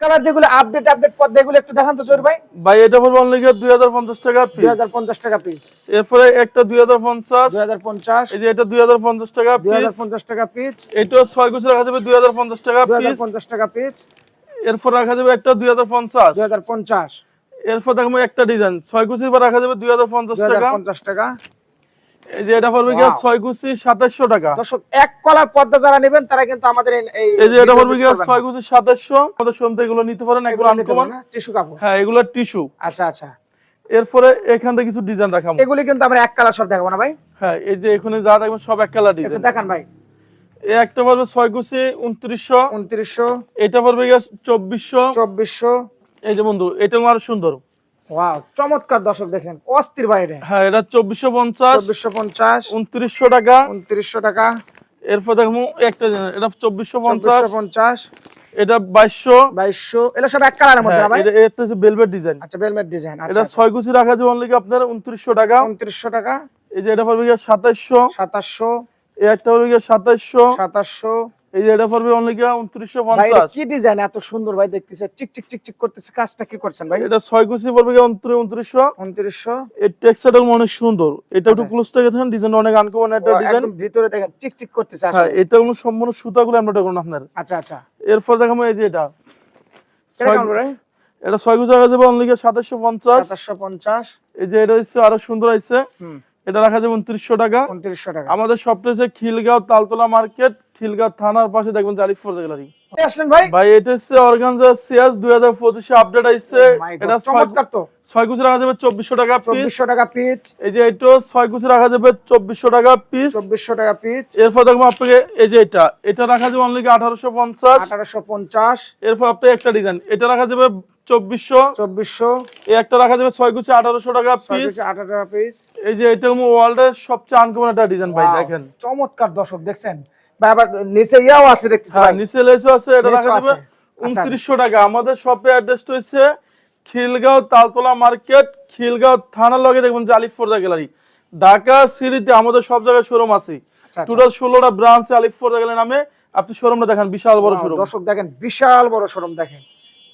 Colour যেগুলো update update এগুলো একটু দেখান তো জোর ভাই ভাই এটা পড়বে অনলি দুই হাজার পঞ্চাশ টাকা দুই পিস হাজার পঞ্চাশ টাকা পিস এরপরে একটা দুই হাজার পঞ্চাশ দুই হাজার পঞ্চাশ এই যে এটা দুই হাজার পঞ্চাশ টাকা পিস পঞ্চাশ টাকা পিস এটাও ছয় কুচি রাখা যাবে দুই হাজার পঞ্চাশ টাকা পিস পঞ্চাশ টাকা পিস এরপর রাখা যাবে একটা দুই হাজার পঞ্চাশ দুই হাজার পঞ্চাশ এরপর দেখব একটা ডিজাইন ছয় কুচির পর রাখা যাবে দুই হাজার পঞ্চাশ দুই হাজার টাকা পঞ্চাশ টাকা এই যে এটা পড়বে গিয়ে Wow. ছয় কুচি টাকা। দর্শক এক কলার পদ্মা যারা নেবেন তারা কিন্তু আমাদের এই- এই এই যে এটা পড়বে গিয়ে ছয় কুচি সাতাশশো। আমাদের শোরুম থেকে এগুলো নিতে পারেন এগুলো আনকমন টিস্যু কাপড়। হ্যাঁ এগুলো টিস্যু। আচ্ছা আচ্ছা। এরপরে এখান থেকে কিছু ডিজাইন দেখাবো। এগুলি কিন্তু আমরা এক কালার সব দেখাবো না ভাই? হ্যাঁ এই যে এখানে যা দেখবেন সব এক কালার একটু ডিজাইন দেখান ভাই। এই একটা পড়বে এটা পড়বে এই যে বন্ধু এটা আরও সুন্দর। ওয়াও চমৎকার দর্শক দেখেন অস্থির বাইরে। হ্যাঁ এটা চব্বিশশো পঞ্চাশ চব্বিশশো পঞ্চাশ উনত্রিশশো টাকা। উনত্রিশশো টাকা। এরপর দেখব একটা এটা চব্বিশশো পঞ্চাশ। চব্বিশশো পঞ্চাশ। এটা বাইশশো। বাইশশো এগুলো সব এক কালারের মধ্যে ভাই? এটা এটা হচ্ছে বেলভেট ডিজাইন আচ্ছা ডিজাইন এটা আচ্ছা। ছয় কুচি রাখা যাবে অনলি আপনার? উনত্রিশশো টাকা। উনত্রিশশো টাকা। এই যে এটা পড়বে গিয়ে সাতাইশশো। সাতাশশো এই একটা পড়বে গিয়ে সাতাইশশো। সাতাশশো এই যে এটা পড়বে অনলি গিয়ে উনত্রিশশো ভাই এটা পঞ্চাশ কি ডিজাইন এত সুন্দর ভাই দেখতেছে। চিক চিক চিক চিক করতেছে। কাজটা কি করছেন ভাই? এটা ছয় কুচি পড়বে গিয়ে উনত্রিশ উনত্রিশশো। উনত্রিশশো। এই টেক্সচারটা অনেক সুন্দর। এটা একটু আচ্ছা। ক্লোজ থেকে দেখেন ডিজাইন অনেক আনকমন একটা ডিজাইন একদম ভিতরে দেখেন চিক চিক করতেছে হ্যাঁ এটা কোনো সম্পূর্ণ সুতাগুলো আমরা করুন আপনার। আচ্ছা আচ্ছা। এরপর দেখাবো এই যে এটা। এটা ছয়- কেমন ভাই? এটা ছয় যাবে অনলি গিয়ে সাতাশশো পঞ্চাশ। সাতাশশো পঞ্চাশ। এই যে এটা হচ্ছে আরও সুন্দর আছে হুম। এটা রাখা যাবে উনত্রিশশো টাকা। উনত্রিশশো টাকা। আমাদের সবটা হচ্ছে খিলগাঁও তালতলা মার্কেট খিলগাঁও থানার পাশে দেখবেন জারিফ ফোর্জা গ্যালারি ভাই? ভাই এটা হচ্ছে অর্গানজা সিয়াস দুই হাজার পঁচিশে আপডেট আইছে। my God, এটা ছয় চমৎকার তো। ছয় কুচি রাখা যাবে চব্বিশশো টাকা চব্বিশশো টাকা পিস এই যে এটা ছয় কুচি রাখা যাবে চব্বিশশো টাকা পিস চব্বিশশো টাকা পিস এরপর দেখব আপনাকে এই যে এটা। এটা রাখা যাবে অনলি আঠারোশো পঞ্চাশ? আঠারোশো পঞ্চাশ। এরপর একটা ডিজাইন এটা রাখা যাবে চব্বিশশো। চব্বিশশো। এই একটা রাখা যাবে ছয় কুচি আঠারোশো টাকা পিস আঠারো টাকা পিস এই যে এটা ওয়ার্ল্ডের সবচেয়ে আনকমন একটা ডিজাইন ভাই দেখেন। চমৎকার দর্শক দেখছেন? ভাই আবার নিচে ইয়াও আছে দেখতেছি হ্যাঁ ভাই। নিচে লেসও আছে এটা রাখা যাবে আচ্ছা, উনত্রিশশো টাকা। আমাদের শপে অ্যাড্রেস হচ্ছে খিলগাঁও তালতলা মার্কেট খিলগাঁও থানার লগে দেখবেন জালিফ ফোর্দা গ্যালারি ঢাকা সিটিতে আমাদের সব জায়গায় শোরুম আছে। আচ্ছা, আচ্ছা। টোটাল ষোলোটা ব্রাঞ্চ আলিফ ফোর্দা গ্যালারি নামে আপনি শোরুমটা দেখেন বিশাল বড় শোরুম দর্শক দেখেন বিশাল বড় শোরুম দেখেন।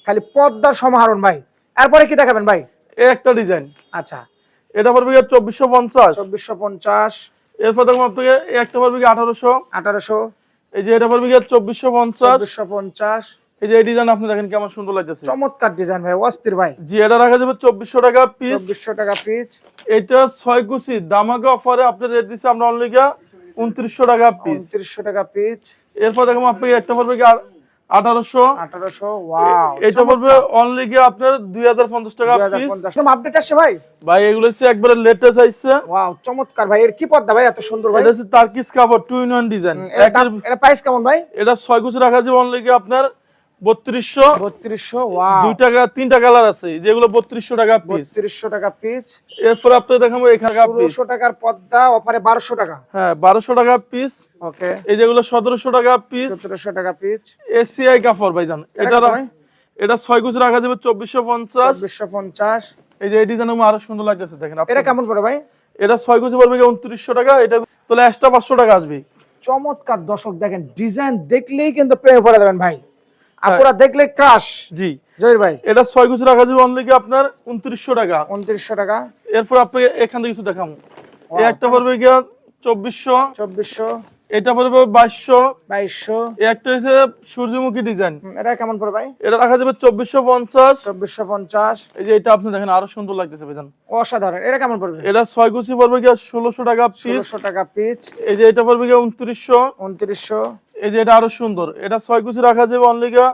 খালি পদ্মার সমাহরণ ভাই। এরপরে কি দেখাবেন ভাই? একটা ডিজাইন। আচ্ছা। এটা পড়বে চব্বিশশো পঞ্চাশ। চব্বিশশো পঞ্চাশ। এরপর দেখুন আপনাকে একটা পড়বে আঠারোশো। আঠারোশো। এই যে এটা পড়বে চব্বিশশো পঞ্চাশ। চব্বিশশো পঞ্চাশ। এই যে এই ডিজাইন আপনি দেখেন কেমন সুন্দর লাগছে চমৎকার ডিজাইন ভাই অস্থির ভাই। জি এটা রাখা যাবে চব্বিশশো টাকা পিস চব্বিশশো টাকা পিস এটা ছয় কুচি দামাকা অফারে আপনার রেট দিচ্ছে আমরা অনলি গিয়া উনত্রিশশো টাকা পিস উনত্রিশশো টাকা পিস এরপর দেখুন আপনাকে একটা পড়বে কি আঠারোশো? আঠারোশো এটা বলবে অনলি গিয়ে আপনার দুই হাজার পঞ্চাশ টাকা আপডেট আসছে ভাই? ভাই এগুলো হচ্ছে একবারে লেটেস্ট আইছে ওয়াও চমৎকার ভাই। এর কি ভাই এত সুন্দর ভাই? এটা হচ্ছে তার্কিস কাপড় টু ইন ওয়ান ডিজাইন এটা প্রাইস কেমন ভাই? এটা ছয় কুচি রাখা যাবে অনলি গিয়ে আপনার বত্রিশশো? বত্রিশশো ওয়াও দুই টাকা তিনটা কালার আছে। যেগুলো বত্রিশশো টাকা পিস বত্রিশশো টাকা পিস এরপর আপনাকে দেখাবো এখানে ষোলোশো টাকার পদ্মা অফারে বারোশো টাকা। হ্যাঁ বারোশো টাকা পিস ওকে এই যেগুলো সতেরোশো টাকা পিস সতেরোশো টাকা পিস এসিআই কাপড় ভাইজান। এটা এটা ছয় কুচি রাখা যাবে চব্বিশশো পঞ্চাশ। চব্বিশশো পঞ্চাশ। এই যে এই ডিজাইন আরও সুন্দর লাগতেছে দেখেন এটা কেমন পড়ে ভাই? এটা ছয় কুচি পড়বে উনত্রিশশো টাকা? এটা তাহলে এক্সট্রা পাঁচশো টাকা আসবে। চমৎকার দর্শক দেখেন ডিজাইন দেখলেই কিন্তু প্রেমে পড়ে দেবেন ভাই। আপুরা দেখলে ক্রাশ। জি। ভাই। এটা ছয় কুচি রাখা যাবে অনলি আপনার উনত্রিশশো টাকা। উনত্রিশশো টাকা। এরপর আপনাকে এখান থেকে কিছু দেখাবো। এই একটা পড়বে গিয়া চব্বিশশো। চব্বিশশো। এটা পড়বে বাইশশো। বাইশশো। একটা হচ্ছে সূর্যমুখী ডিজাইন। এটা কেমন পড়ে ভাই? এটা রাখা যাবে চব্বিশশো পঞ্চাশ। চব্বিশশো পঞ্চাশ। এই যে এটা আপনি দেখেন আরও সুন্দর লাগতেছে ভাইজান। অসাধারণ। এটা কেমন পড়বে? এটা ছয় কুচি পড়বে গিয়া ষোলোশো টাকা পিস টাকা পিস এই যে এটা পড়বে গিয়া উনত্রিশশো। উনত্রিশশো। এই যে এটা আরও সুন্দর। এটা ছয় কুচি রাখা যাবে অনলি গিয়া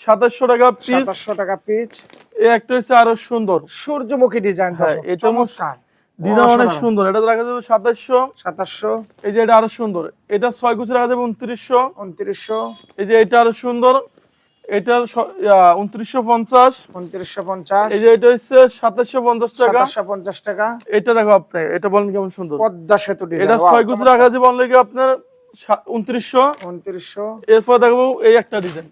সাতাশশো টাকা পিস সাতাশশো টাকা পিস এই একটা হচ্ছে আরও সুন্দর। সূর্যমুখী ডিজাইন হ্যাঁ, এটা চমৎকার। ডিজাইন অনেক সুন্দর। এটা রাখা যাবে সাতাশশো। সাতাশশো। এই যে এটা আরও সুন্দর। এটা ছয় কুচি রাখা যাবে উনত্রিশশো। উনত্রিশশো। এই যে এটা আরও সুন্দর। এটা উনত্রিশশো পঞ্চাশ। উনত্রিশশো পঞ্চাশ। এই যে এটা হচ্ছে সাতাশশো পঞ্চাশ টাকা। পঞ্চাশ টাকা। এটা দেখো আপনি এটা বলেন কেমন সুন্দর। পদ্মা সেতু এটা ছয় কুচি রাখা যাবে আপনার উনত্রিশশো। উনত্রিশশো। এরপর দেখব এই একটা ডিজাইন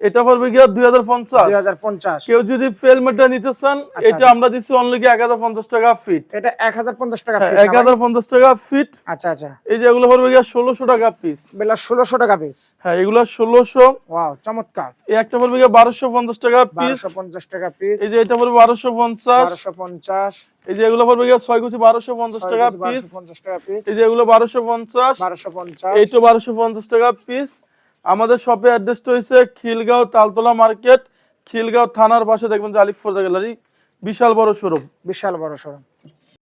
এটা পড়বে গিয়া দুই হাজার পঞ্চাশ। দুই হাজার পঞ্চাশ। কেউ যদি ফেলমেটটা নিতে চান আচ্ছা, এটা আমরা দিচ্ছি অনলি এক হাজার পঞ্চাশ টাকা ফিট এটা এক হাজার পঞ্চাশ টাকা হ্যাঁ feet না এক হাজার পঞ্চাশ টাকা ফিট আচ্ছা আচ্ছা। এই যে এগুলো পড়বে গিয়া ষোলোশো টাকা পিস বেলা ষোলোশো টাকা পিস হ্যাঁ এগুলো ষোলোশো। ওয়াও চমৎকার। এই একটা পড়বে গিয়া বারোশো পঞ্চাশ টাকা পিস পঞ্চাশ টাকা পিস এই যে এটা পড়বে বারোশো পঞ্চাশ। বারোশো পঞ্চাশ। এই যে এগুলো পড়বে গিয়া ছয় কুচি বারোশো পঞ্চাশ টাকা পিস এই যে এগুলো বারোশো পঞ্চাশ। বারোশো বারোশো পঞ্চাশ টাকা পিস আমাদের শপে অ্যাড্রেসটা হয়েছে খিলগাঁও তালতলা মার্কেট খিলগাঁও থানার পাশে দেখবেন যে আলিফ গ্যালারি বিশাল বড় শোরুম বিশাল বড় শোরুম